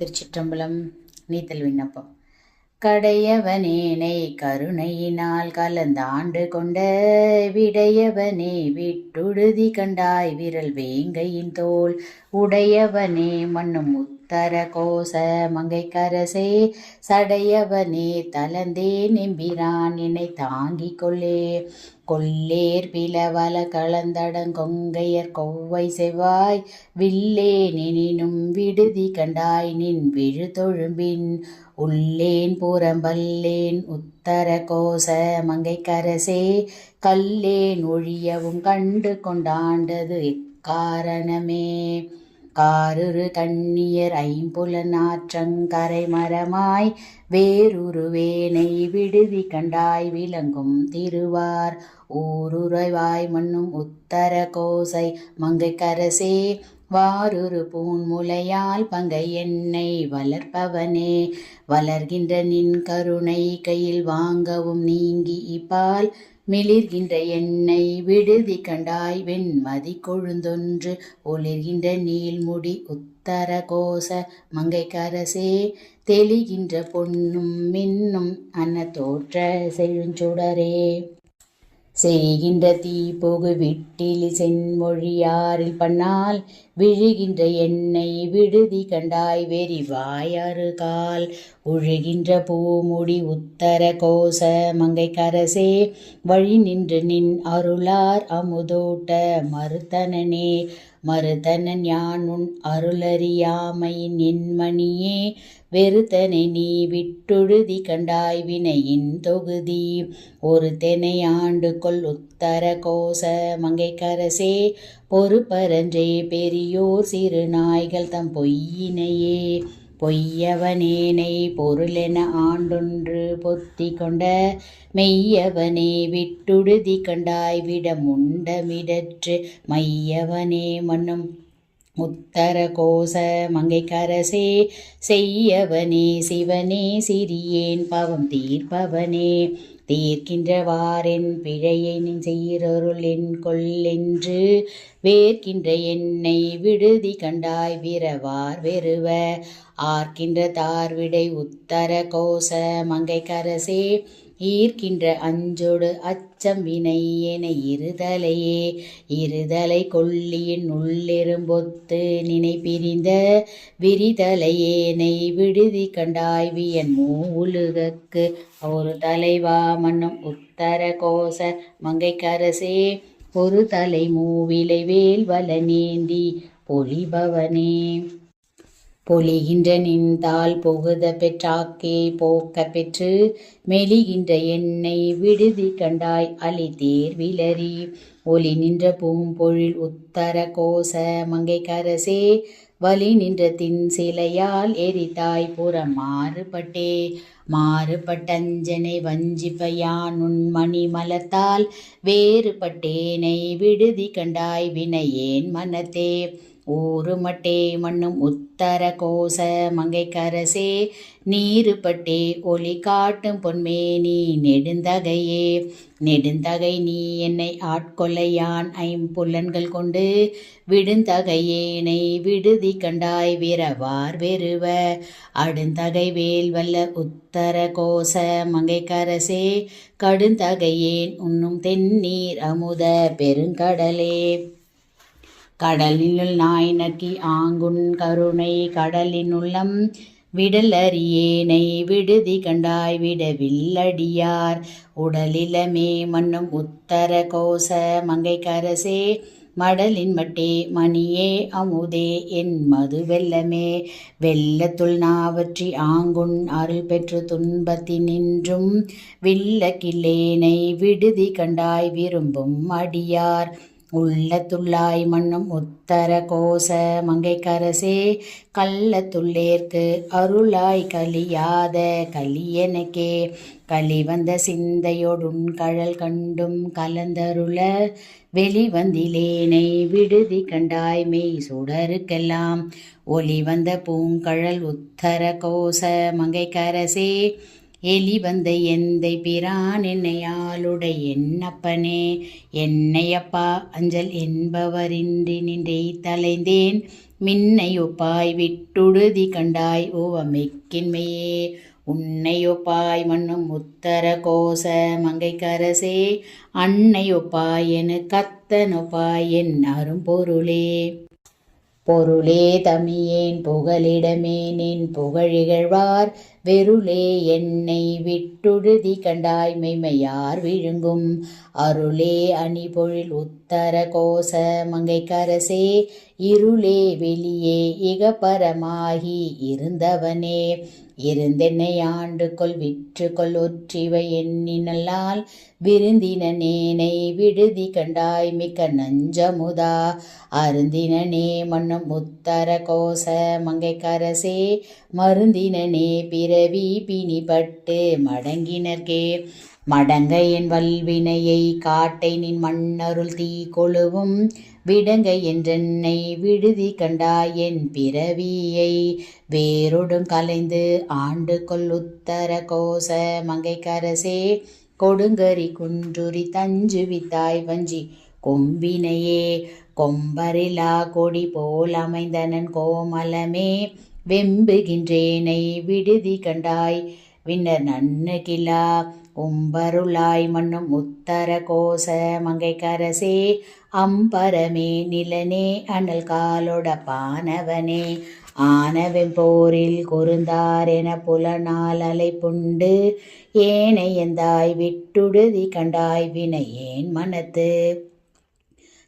திருச்சிற்றம்பலம் நீத்தல் விண்ணப்பம். கடையவனேனை கருணையினால் கலந்தாண்டு கொண்ட விடையவனே விட்டுடுதி கண்டாய் விரல் வேங்கையின் தோல். உடையவனே மண்ணும் உத்தர கோச மங்கைக்கரசே சடையவனே தலந்தே நெம்பிரான் என்னை தாங்கிக் கொள்ளே. கொல்லேர் பிளவல கலந்தடங்கொங்கையர் கொவ்வை செவ்வாய் வில்லே நினினும் விடுதி கண்டாய் நின் விழு தொழும்பின் உள்ளேன் புறம்பல்லேன் உத்தர கோச மங்கைக்கரசே கல்லேன் ஒழியவும் கண்டு கொண்டாண்டது இக்காரணமே. காருரு கண்ணியர் ஐம்புலனாற்றங்கரை மரமாய் வேறுருவேனை விடுதி கண்டாய் விளங்கும் திருவார். ஊருறைவாய் மண்ணும் உத்தர கோசை மங்கைக்கரசே வாருரு பூன்முலையால் பங்கை என்னை வளர்ப்பவனே. வளர்கின்ற நின் கருணை கையில் வாங்கவும் நீங்கி இப்பால். மிளிர்கின்ற எண்ணெய் விடுதி கண்டாய் வெண்மதி கொழுந்தொன்று. ஒளிர்கின்ற நீள்முடி உத்தர கோச மங்கைக்கரசே. தெளிகின்ற பொன்னும் மின்னும் அன்ன தோற்ற செழுஞ்சுடரே. செய்கின்ற தீ போகு விட்டில் சென்மொழியாரில் பண்ணால் விழுகின்ற எண்ணெய் விடுதி கண்டாய் வெறிவாய் அருகால். உழுகின்ற பூமுடி உத்தர கோச மங்கைக்கரசே வழி நின்று நின் அருளார் அமுதோட்ட மறுத்தனனே. மறுத்தனன் யான் உன் அருளறியாமையின் என்மணியே வெறுத்தனை நீ விட்டுழுதி கண்டாய் வினையின் தொகுதி. ஒரு தெனை ஆண்டு கொள் உத்தர கோச மங்கைக்கரசே பொறுப்பரன்றே பெரியோர் சிறு நாய்கள் தம் பொய்யினையே. பொய்யவனேனை பொருளென ஆண்டொன்று பொத்தி கொண்ட மெய்யவனே விட்டுடுதி கண்டாய் விட முண்டமிடற்று மையவனே மண்ணும் உத்தர கோச மங்கைக்கரசே செய்யவனே சிவனே சிறியேன் பவம் தீர்ப்பவனே. தீர்க்கின்றவாறென் பிழையை நின் செய்கிறருள் என் கொல்லென்று வேர்க்கின்ற என்னை விடுதி கண்டாய் விரவார் வெறுவ. ஆர்க்கின்ற தார்விடை உத்தர கோச மங்கைக்கரசே ஈர்க்கின்ற அஞ்சொடு அச்சம் வினை என இருதலையே. இருதலை கொல்லியின் உள்ளெரும்பொத்து நினை பிரிந்த விரிதலையேனை விடுதி கண்டாய் வியன் மூ ஒரு தலைவா மன்னும் உத்தர கோச மங்கைக்கரசே. ஒரு தலை மூவிலை வேல்வல நீந்தி நேந்தி பொலிபவனே பொலிகின்ற நின்றால் புகுத பெற்றாக்கே போக்க பெற்று மெலிகின்ற என்னை விடுதி கண்டாய் அலி தேர் விலரி ஒலி நின்ற பூம்பொழில் உத்தர கோச மங்கை கரசே வலி நின்ற தின் சிலையால் எரித்தாய் புற மாறுபட்டே. மாறுபட்டஞ்சனை வஞ்சிப்பையான் உன் மணி மலத்தால் வேறுபட்டேனை விடுதி கண்டாய் வினையேன் மனத்தே. ஊருமட்டே மண்ணும் உத்தர கோச மங்கைக்கரசே நீருப்பட்டே ஒளி காட்டும் பொன்மேனி நெடுந்தகையே. நெடுந்தகை நீ என்னை ஆட்கொள்ளையான் ஐம்புல்லன்கள் கொண்டு விடுந்தகையேனை விடுதி கண்டாய் விரவார் வெறுவ. அடுந்தகை வேல் வல்ல உத்தர கோச மங்கைக்கரசே கடுந்தகையேன் உண்ணும் தென்னீர் அமுத பெருங்கடலே. கடலினுள் நாய் நக்கி ஆங்குன் கருணை கடலினுள்ளம் விடலறியேனை விடுதி கண்டாய் விடவில்லடியார். உடலிலமே மண்ணும் உத்தர கோச மங்கைக்கரசே மடலின் மட்டே மணியே அமுதே என் மது வெல்லமே வெள்ளத்துள் நாவற்றி ஆங்குண் அருள் பெற்று துன்பத்தினின்றும் வில்லக்கில்லேனை விடுதி கண்டாய் விரும்பும் அடியார். உள்ளத்துள்ளாய் மண்ணும் உத்தர கோச மங்கைக்கரசே கள்ளத்துள்ளேற்கு அருளாய் கலியாத கலியனக்கே. களி வந்த சிந்தையொடுன் கழல் கண்டும் கலந்தருள வெளிவந்திலேனை விடுதி கண்டாய் மெய் சுடருக்கெல்லாம். ஒளி வந்த பூங்கழல் உத்தர கோச மங்கைக்கரசே எலி வந்த எந்தை பிரான் என்னையாளுடை என்னப்பனே? என்னையப்பா அஞ்சல் என்பவரின்றி நின்றை தலைந்தேன். மின்னையொப்பாய் விட்டுடுதி கண்டாய் ஓவமைக்கின்மையே. உன்னையொப்பாய் மண்ணும் உத்தர கோச மங்கைக்கரசே அன்னையொப்பாய் என கத்தனொப்பாய் என் அரும்பொருளே. பொருளே தமியேன் புகலிடமே நின் புகழிகழ்வார். வெருளே என்னை விட்டுடுதி கண்டாய் மெய்மையார் விழுங்கும். அருளே அணிபொழில் உத்தர கோச மங்கைக்கரசே. இருளே வெளியே இகபரமாகி இருந்தவனே. இருந்தென்னை ஆண்டு கொள் விற்று கொள் ஒற்றிவை எண்ணினல்லால் விருந்தினனேனை விடுதி கண்டாய் மிக்க நஞ்சமுதா. அருந்தினனே மன்னம் முத்தர கோச மங்கைக்கரசே மருந்தினனே பிறவி பிணிபட்டு மடங்கினர்கே மடங்கையின் என் வல்வினையை காட்டை நின் மண்ணருள் தீ கொழுவும் விடங்கை என்றென்னை விடுதி கண்டாய் என் பிறவியை. வேரோடும் கலைந்து ஆண்டு கொள் உத்தர கோச மங்கைக்கரசே கொடுங்கரி குன்றுரி தஞ்சு வித்தாய் வஞ்சி கொம்பினையே. கொம்பரிலா கொடி போல் அமைந்தனன் கோமலமே வெம்புகின்றேனை விடுதி கண்டாய். விண்ணர் நன்னுகிலா உம்பருளாய் மண்ணும் உத்தர கோச மங்கைக்கரசே அம்பரமே நிலனே அனல் காலோட பானவனே. ஆனவன் போரில் குறுந்தார் என புலனால் அலைப்புண்டு ஏனை எந்தாய் விட்டுடுதி கண்டாய் வினையேன் மனத்து.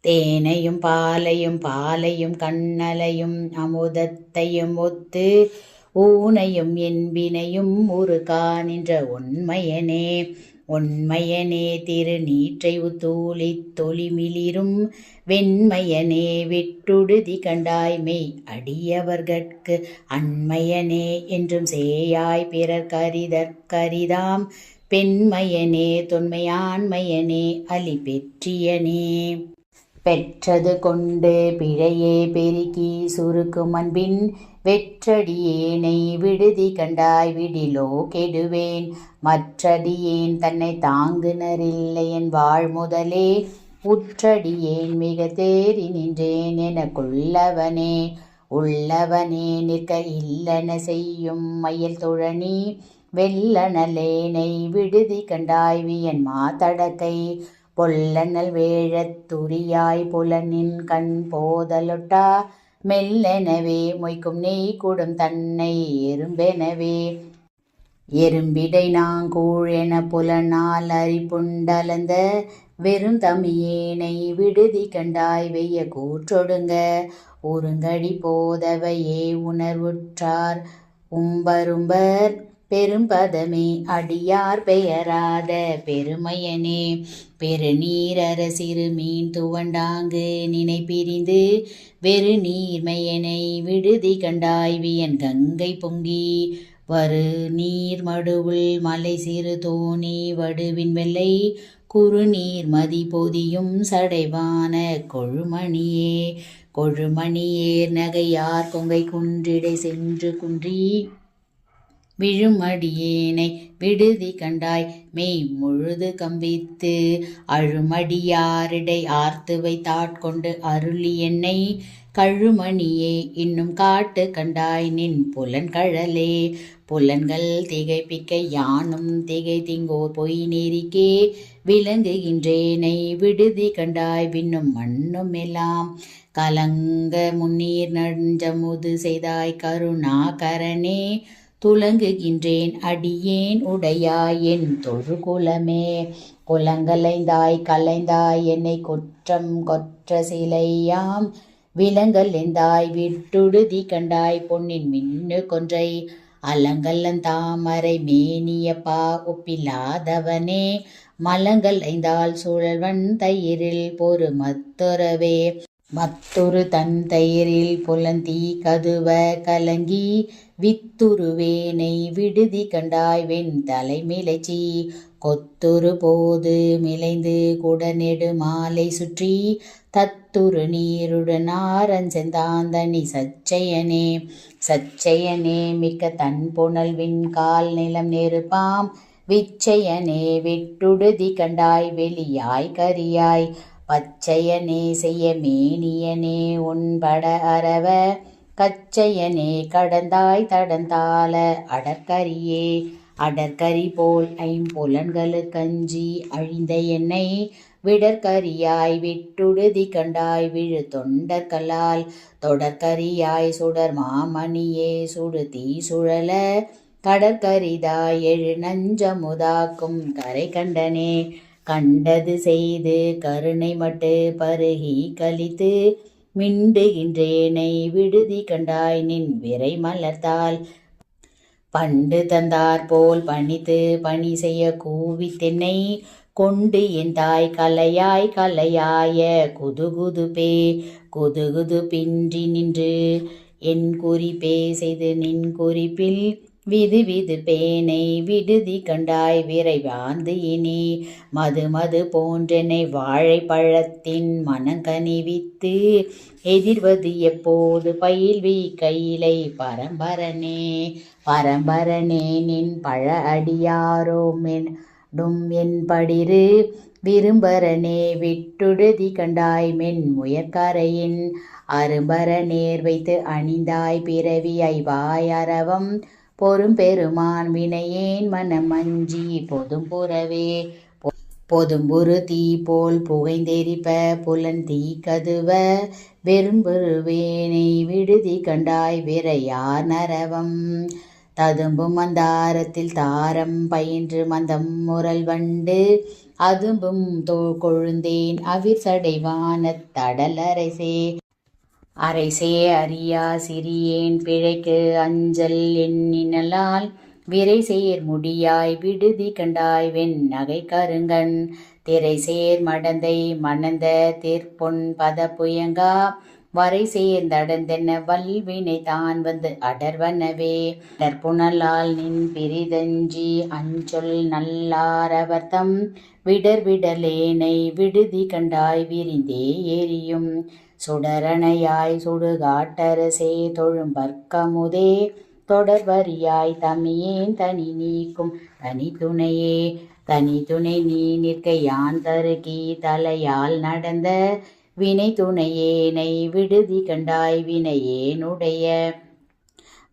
தேனையும் பாலையும் பாலையும் கண்ணலையும் அமுதத்தையும் ஒத்து ஊனையும் என்பினையும் ஒரு காணின்ற உண்மையனே. உண்மையனே திருநீற்றை உத்தூளி தொலிமிளிரும் வெண்மையனே விட்டுடுதி கண்டாய்மை அடியவர்கட்கு அண்மையனே என்றும் சேயாய் பிறர் கரிதற்கரிதாம் பெண்மையனே தொன்மையாண்மையனே அலி பெற்றியனே பெற்றது கொண்டு பிழையே பெருக்கி சுருக்கும் அன்பின் வெற்றடியேனை விடுதி கண்டாய் விடிலோ கெடுவேன். மற்றடியேன் தன்னை தாங்குனரில்லை என் வாழ் முதலே உற்றடியேன் மிக தேறி நின்றேன் எனக்குள்ளவனே. உள்ளவனே நிற்க இல்லன செய்யும் மயில் துழனி. வெள்ளனலேனை விடுதி கண்டாய் வியன் மாதடக்கை பொல்லனல் வேழத் துரியாய் புலனின் கண் போதலொட்டா. மெல்லெனவே மொய்க்கும் நெய் கூடும் தன்னை எறும்பெனவே. எறும்பிடை நாங்கூழ் என புலனால் அரிப்புண்டலந்த வெறும் தமியேனை விடுதி கண்டாய் வெய்ய கூற்றொடுங்க. உருங்கடி போதவையே உணர்வுற்றார் உம்பரும்பர் பெரும்பதமே அடியார் பெயராத பெருமையனே. பெருநீரர சிறு மீன் துவண்டாங்கு நினை பிரிந்து வெறு நீர்மையனை விடுதி கண்டாய் வியன் கங்கை பொங்கி. வரு நீர் மடுவுள் மலை சிறு தோணி வடுவின் வெள்ளை. குறுநீர் மதி பொதியும் சடைவான கொழுமணியே. கொழுமணியேர் நகையார் கொங்கை குன்றிடை சென்று குன்றி. விழுமடியேனை விடுதி கண்டாய். மெய் முழுது கம்பித்து அழுமடியாரிடை ஆர்த்து வைத்தாட்கொண்டு அருளி என்னை. கழுமணியே இன்னும் காட்டு கண்டாய். நின் புலன்கழலே புலன்கள் திகைப்பிக்க யானும் திகை திங்கோ பொய் நெறிக்கே விளங்குகின்றேனை விடுதி கண்டாய் விண்ணும் மண்ணும் எல்லாம். கலங்க முன்னீர் நஞ்சமுது செய்தாய் கருணாகரனே. துலங்குகின்றேன். அடியேன் உடையாய் என் தொழுகுலமே. குலங்கலைந்தாய் கலைந்தாய் என்னை குற்றம் கொற்ற சிலையாம். விலங்கலைந்தாய் விட்டுடுதி கண்டாய். பொன்னின் மின்னு கொன்றை அலங்கல்லன் தாமரை மேனியப்பா ஒப்பில்லாதவனே. மலங்கள் ஐந்தால் சுழல்வன் தயிரில் பொறு மத்துறவே மத்துரு தன் தயிரில் புலந்தி கதுவ கலங்கி வித்துருவேனை விடுதி கண்டாய் வெண் தலைமிளைச்சி. கொத்துரு போது மிளைந்து குடநெடு மாலை சுற்றி. தத்துரு நீருடன் ஆரஞ்செந்தாந்தனி சச்சையனே. சச்சையனே மிக்க தன் புனல் விண்கால் நிலம் நெருப்பாம். விச்சையனே விட்டுடுதி கண்டாய் வெளியாய் கரியாய். பச்சையனே செய்ய மேனியனே உன்பட அரவ கச்சையனே கடந்தாய் தடந்தாள அடற்கரியே. அடற்கரி போல் ஐம்புலன்களுக்கஞ்சி அழிந்த என்னை விடற்கரியாய் விட்டுடுதி கண்டாய் விழு தொண்டர்களால் தொடர்கரியாய் சுடர் மாமணியே சுடு தீ சுழல. கடற்கரிதாய் எழு நஞ்சமுதாக்கும் கரை கண்டனே. கண்டது செய்து கருணை மட்டு பருகி கழித்து மிண்டுகின்றேனை விடுதி கண்டாய் நின் விரை மலர்த்தால். பண்டு தந்தார் போல் பணித்து பணி செய்ய கூவி தென்னை கொண்டு என் தாய் கலையாய் கலையாய குதுகுதுபே குதுகுது பின்றி நின்று என் குறிப்பே செய்து நின் குறிப்பில் விது விது பேனை விடுதி கண்டாய் விரைவாந்து இனி. மது மது போன்றெனை வாழைப்பழத்தின் மனங்கனிவித்து எதிர்வது எப்போது பயில்வி கையிலை பரம்பரனே. பரம்பரனே நின் பழ அடியாரோம் டும் என் படிரு விரும்பரனே விட்டுடுதி கண்டாய் மென் முயற்கரையின். அரும்பர நேர் வைத்து அணிந்தாய் பிறவி ஐவாய் அரவம். பொறும் பெருமான் வினையேன் மனம் அஞ்சி பொதும் புறவே. பொதும்புறு தீ போல் புகைந்தெரிப்ப புலன் தீ கதுவ. வெறும்பெருவேனை விடுதி கண்டாய் விரையார் நரவம். ததும்பும் மந்தாரத்தில் தாரம் பயின்று மந்தம் முரல் வண்டு. அதும்பும் தோ கொழுந்தேன் அவிர் சடைவானத் தடலரசே அரைசே அறியா சிறியேன் பிழைக்கு அஞ்சல் எண்ணினலால் விரை சேர் முடியாய் விடுதி கண்டாய் வெண் நகை கருங்கண் திரை சேர் மடந்தை மணந்த திற்பொன் பத புயங்கா வரை சேர்ந்தடந்தென்ன வல்வினை தான் வந்து அடர்வனவே. தற்புணலால் நின் பிரிதஞ்சி அஞ்சொல் நல்லாரவர்த்தம் விடர் விடலேனை விடுதி கண்டாய் விரிந்தே எரியும் சுடரணையாய் சுடுகாட்டரசே தொழும்பற்கமுதே தொடர்வரியாய் தமியேன் தனி நீக்கும் தனி துணையே. தனி துணை நீ நிற்க யான் தருகி தலையால் நடந்த வினை துணையேனை விடுதி கண்டாய் வினையேனுடைய.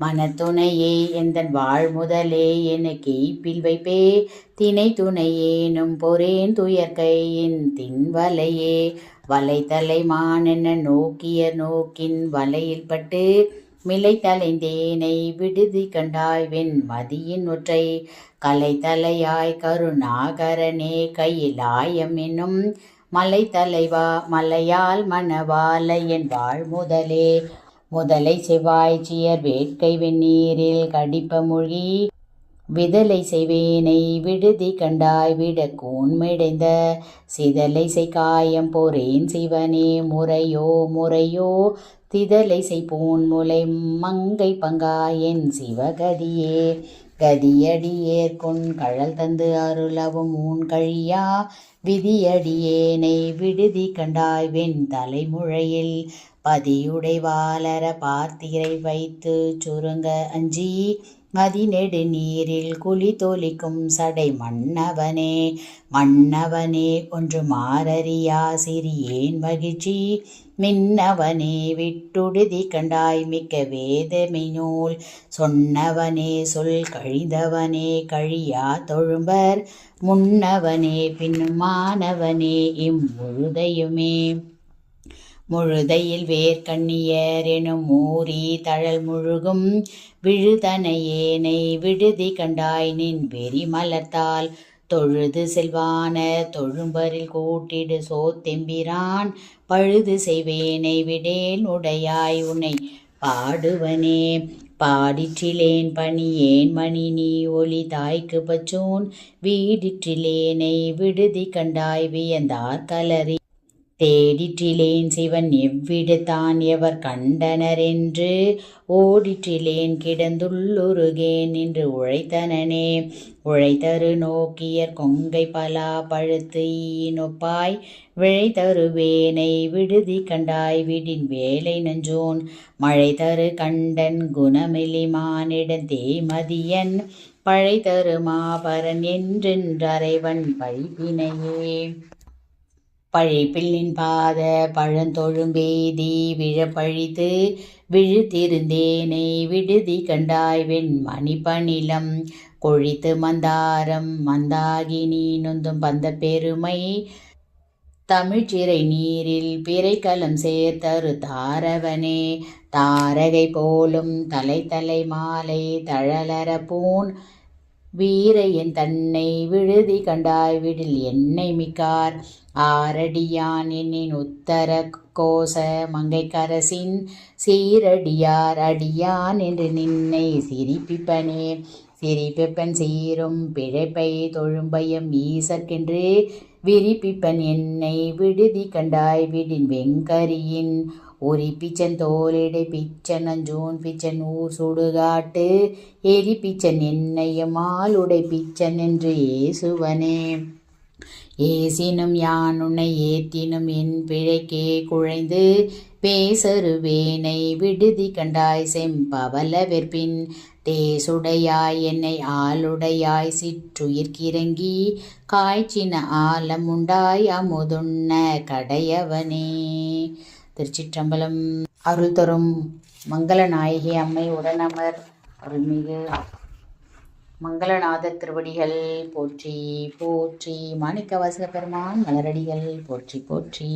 மனத்துணையே எந்தன் வாழ் முதலே என கீப்பில் வைப்பே. தினை துணையேனும் பொறேன் துயர்கையின் தின்வலையே. வலைத்தலை மானென நோக்கிய நோக்கின் வலையில் பட்டு மிலை தலைந்தேனை விடுதி கண்டாய்வின் மதியின் ஒற்றை. கலை தலையாய் கருணாகரனே கையிலாயம் என்னும் மலை தலைவா மலையால் மணவால என் வாழ் முதலே முதலை செவ்வாய்ச்சியர் வேட்கை வெந்நீரில் கடிப்ப மொழி விதலை செய்வேனை விடுதி கண்டாய் விட கூன்மிடைந்த சிதலை செய் காயம் பொறேன் சிவனே முறையோ முறையோ திதலை செய் பூன் முலை மங்கை பங்காயன் சிவகதியே. ஏற்கொண் கழல் தந்து அருளவும் ஊன் கழியா விதியடியேனை விடுதி கண்டாய் வெண் தலைமுழையில் பதியுடை வாளர பார்த்திரை வைத்து சுருங்க அஞ்சி மதிநெடு நீரில் குழி தோலிக்கும் சடை மன்னவனே மன்னவனே ஒன்று மாரறியா சிறியேன் மகிழ்ச்சி. மின்னவனே விட்டுடுதி கண்டாய் மிக்க வேதமை நூல் சொன்னவனே சொல் கழிந்தவனே கழியா தொழும்பர் முன்னவனே பின்னுமானவனே இம்முழுதையுமே முழுதையில் வேர்க்கண்ணியர் எனும் ஊரி தழல் முழுகும் விழுதனையேனை விடுதி கண்டாய் நின் வெறி மலர்த்தால் தொழுது செல்வான தொழும்பரில் கூட்டிடு சோத்தெம்பிரான் பழுது செய்வேனை விடேன் உடையாய் உன்னை பாடுவனே. பாடிற்றிலேன் பணியேன் மணி நீ ஒளி தாய்க்கு பச்சோன் வீடிற்றிலேனை விடுதி கண்டாய் வியந்தார் கலரி தேடிற்றிலேன் சிவன் எவ்விடத்தான் எவர் கண்டனர் என்று ஓடிற்றிலேன் கிடந்துள்ளுருகேன் என்று உழைத்தனனே. உழைத்தரு நோக்கியர் கொங்கை பலா பழுத்து ஈனொப்பாய் விழைத்தருவேனை விடுதி கண்டாய் விடின் வேலை நஞ்சோன். மழை தரு கண்டன் குணமெலிமானிடன் தேமதியன். பழை தரு மாபரன் என்றென்றறைவன் பழிப்பினையே பழிப்பில்லின் பாத பழந்தொழும்பேதி விழப்பழித்து விழுத்திருந்தேனை விடுதி கண்டாய் வெண்மணி பணிலம் கொழித்து மந்தாரம் மந்தாகி நீ நொந்தும் பந்த பெருமை தமிழ்ச்சிறை நீரில் பிறைக்கலம் சேர்த்தரு தாரவனே. தாரகை போலும் தலை தலை மாலை தழலர பூன் வீரையன் தன்னை விழுதி கண்டாய் விடில் என்னை மிக்கார். ஆரடியான் என்னின் உத்தர கோச மங்கைக்கரசின் சீரடியார். அடியான் என்று நின்னை சிரிப்பிப்பனே. சிரிப்பிப்பன் சீரும் பிழைப்பை தொழும்பயம் ஈசற்கென்று. விரிப்பிப்பன் என்னை விடுதி கண்டாய் விடின் வெங்கரியின் ஒரி பிச்சன் தோலிடை பிச்சன் ஜூன் பிச்சன் ஊர் சுடுகாட்டு. எரி பிச்சன் என்னையமால் உடை பிச்சன் என்று ஏசுவனே. ஏசினும் யானுனை ஏத்தினும் என் பிழைக்கே குழைந்து பேசருவேனை விடுதி கண்டாய் செம்பவல வெற்பின் தேசுடையாய் என்னை ஆளுடையாய் சிற்றுயிர்கிறங்கி காய்ச்சின ஆலம் உண்டாய் அமுதுண்ண கடையவனே. திருச்சிற்றம்பலம் அருள் தரும் மங்கள நாயகி அம்மை உடனமர் அருள்மிகு. மங்களநாத திருவடிகள் போற்றி போற்றி. மாணிக்கவாசக பெருமான் மலரடிகள் போற்றி போற்றி.